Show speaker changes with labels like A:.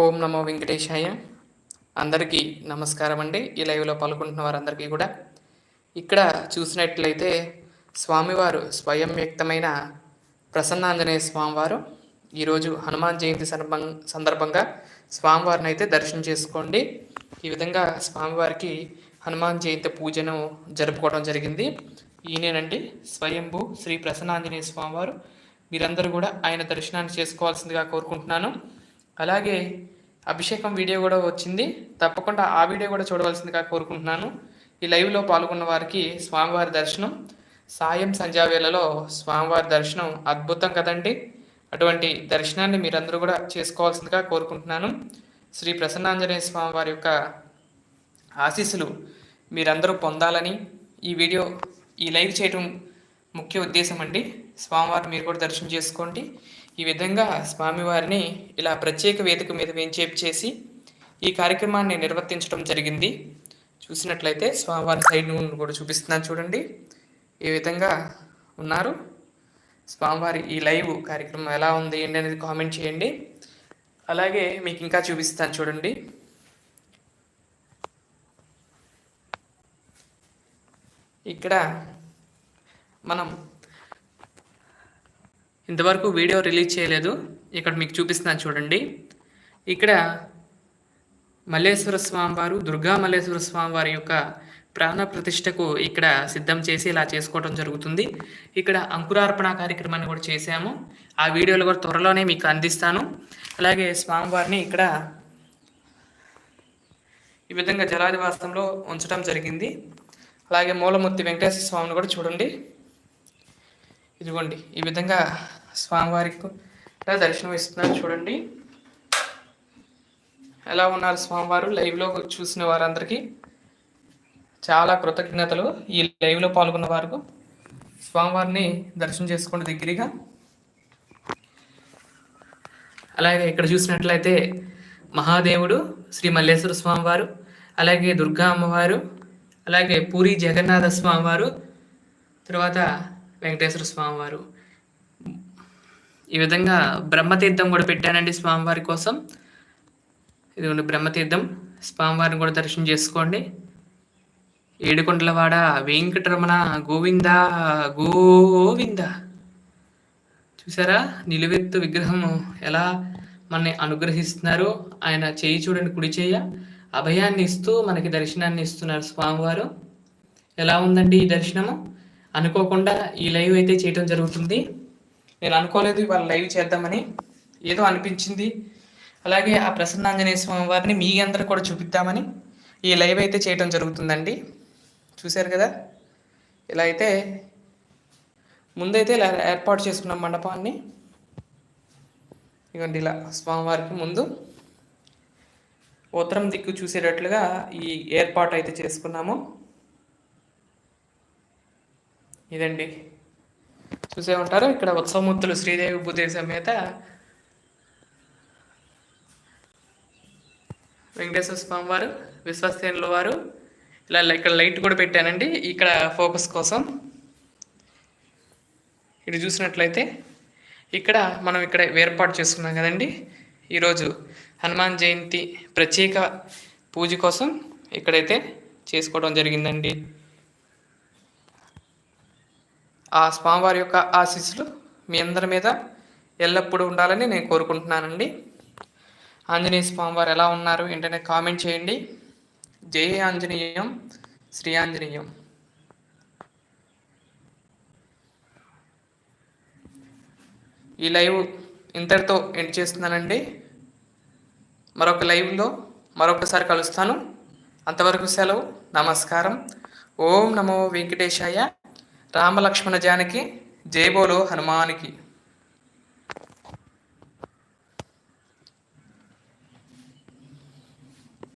A: ఓం నమో వెంకటేశాయ. అందరికీ నమస్కారం అండి. ఈ లైవ్లో పాల్గొంటున్న వారందరికీ కూడా. ఇక్కడ చూసినట్లయితే స్వామివారు స్వయం వ్యక్తమైన ప్రసన్నాంజనేయ స్వామివారు. ఈరోజు హనుమాన్ జయంతి సందర్భం సందర్భంగా స్వామివారిని అయితే దర్శనం చేసుకోండి. ఈ విధంగా స్వామివారికి హనుమాన్ జయంతి పూజను జరుపుకోవడం జరిగింది. ఈయనేనండి స్వయంభూ శ్రీ ప్రసన్నాంజనేయ స్వామివారు. మీరందరూ కూడా ఆయన దర్శనాన్ని చేసుకోవాల్సిందిగా కోరుకుంటున్నాను. అలాగే అభిషేకం వీడియో కూడా వచ్చింది. తప్పకుండా ఆ వీడియో కూడా చూడవలసిందిగా కోరుకుంటున్నాను. ఈ లైవ్లో పాల్గొన్న వారికి స్వామివారి దర్శనం సాయం సంధ్యావేళలో స్వామివారి దర్శనం అద్భుతం కదండి. అటువంటి దర్శనాన్ని మీరందరూ కూడా చేసుకోవాల్సిందిగా కోరుకుంటున్నాను. శ్రీ ప్రసన్నాంజనేయ స్వామి వారి యొక్క ఆశీస్సులు మీరందరూ పొందాలని ఈ వీడియో ఈ లైవ్ చేయటం ముఖ్య ఉద్దేశం అండి. స్వామివారిని మీరు కూడా దర్శనం చేసుకోండి. ఈ విధంగా స్వామివారిని ఇలా ప్రత్యేక వేదిక మీద వేంచేపు చేసి ఈ కార్యక్రమాన్ని నిర్వర్తించడం జరిగింది. చూసినట్లయితే స్వామివారి సైడ్ కూడా చూపిస్తున్నాను చూడండి. ఈ విధంగా ఉన్నారు. స్వామివారి ఈ లైవ్ కార్యక్రమం ఎలా ఉంది ఏంటి అనేది కామెంట్ చేయండి. అలాగే మీకు ఇంకా చూపిస్తాను చూడండి. ఇక్కడ మనం ఇంతవరకు వీడియో రిలీజ్ చేయలేదు. ఇక్కడ మీకు చూపిస్తున్నాను చూడండి. ఇక్కడ మల్లేశ్వర స్వామివారు దుర్గా మల్లేశ్వర స్వామి వారి యొక్క ప్రాణ ప్రతిష్టకు ఇక్కడ సిద్ధం చేసి ఇలా చేసుకోవడం జరుగుతుంది. ఇక్కడ అంకురార్పణ కార్యక్రమాన్ని కూడా చేశాము. ఆ వీడియోలు కూడా త్వరలోనే మీకు అందిస్తాను. అలాగే స్వామివారిని ఇక్కడ ఈ విధంగా జలాదివాసంలో ఉంచడం జరిగింది. అలాగే మూలమూర్తి వెంకటేశ్వర స్వామిని కూడా చూడండి. ఇదిగోండి ఈ విధంగా స్వామివారికి దర్శనం ఇస్తున్నారు చూడండి. ఎలా ఉన్నారు స్వామివారు? లైవ్లో చూసిన వారందరికీ చాలా కృతజ్ఞతలు. ఈ లైవ్లో పాల్గొన్న వారికి స్వామివారిని దర్శనం చేసుకోండి దగ్గరగా. అలాగే ఇక్కడ చూసినట్లయితే మహాదేవుడు శ్రీ మల్లేశ్వర స్వామివారు అలాగే దుర్గా అమ్మవారు అలాగే పూరి జగన్నాథ స్వామివారు తర్వాత వెంకటేశ్వర స్వామివారు. ఈ విధంగా బ్రహ్మతీర్థం కూడా పెట్టానండి స్వామివారి కోసం. ఇదిగోండి బ్రహ్మతీర్థం. స్వామివారిని కూడా దర్శనం చేసుకోండి. ఏడుకొండలవాడ వెంకటరమణ గోవింద గోవింద. చూసారా? నిలువెత్తు విగ్రహము ఎలా మనని అనుగ్రహిస్తున్నారు ఆయన చేయి చూడండి కుడి చేయ అభయాన్ని ఇస్తూ మనకి దర్శనాన్ని ఇస్తున్నారు స్వామివారు. ఎలా ఉందండి ఈ దర్శనము? అనుకోకుండా ఈ లైవ్ అయితే చేయడం జరుగుతుంది. నేను అనుకోలేదు ఇవాళ లైవ్ చేద్దామని. ఏదో అనిపించింది. అలాగే ఆ ప్రసన్నాంజనేయ స్వామి వారిని మీ అందరూ కూడా చూపిద్దామని ఈ లైవ్ అయితే చేయడం జరుగుతుందండి. చూశారు కదా? ఇలా అయితే ముందైతే ఇలా ఏర్పాటు చేసుకున్నాం మండపాన్ని ఇవ్వండి ఇలా స్వామివారికి ముందు ఉత్తరం దిక్కు చూసేటట్లుగా ఈ ఏర్పాటు అయితే చేసుకున్నాము. ఇదండి. చూసే ఉంటారు? ఇక్కడ ఉత్సవమూర్తులు శ్రీదేవి భూదేవి సమేత వెంకటేశ్వర స్వామి వారు విశ్వసేనుల వారు. ఇలా ఇక్కడ లైట్ కూడా పెట్టానండి. ఇక్కడ ఫోకస్ కోసం. ఇటు చూసినట్లయితే ఇక్కడ మనం ఇక్కడ ఏర్పాటు చేసుకున్నాం కదండి. ఈరోజు హనుమాన్ జయంతి ప్రత్యేక పూజ కోసం ఇక్కడైతే చేసుకోవడం జరిగిందండి. ఆ స్వామివారి యొక్క ఆశీస్సులు మీ అందరి మీద ఎల్లప్పుడూ ఉండాలని నేను కోరుకుంటున్నానండి. ఆంజనేయ స్వామివారు ఎలా ఉన్నారు ఏంటనే కామెంట్ చేయండి. జై ఆంజనేయం శ్రీ ఆంజనేయం. ఈ లైవ్ ఇంతటితో ఎండ్ చేస్తున్నానండి. మరొక లైవ్లో మరొకసారి కలుస్తాను. అంతవరకు సెలవు నమస్కారం. ఓం నమో వెంకటేశాయ. రామలక్ష్మణ జానకి జయబోలో హనుమానికి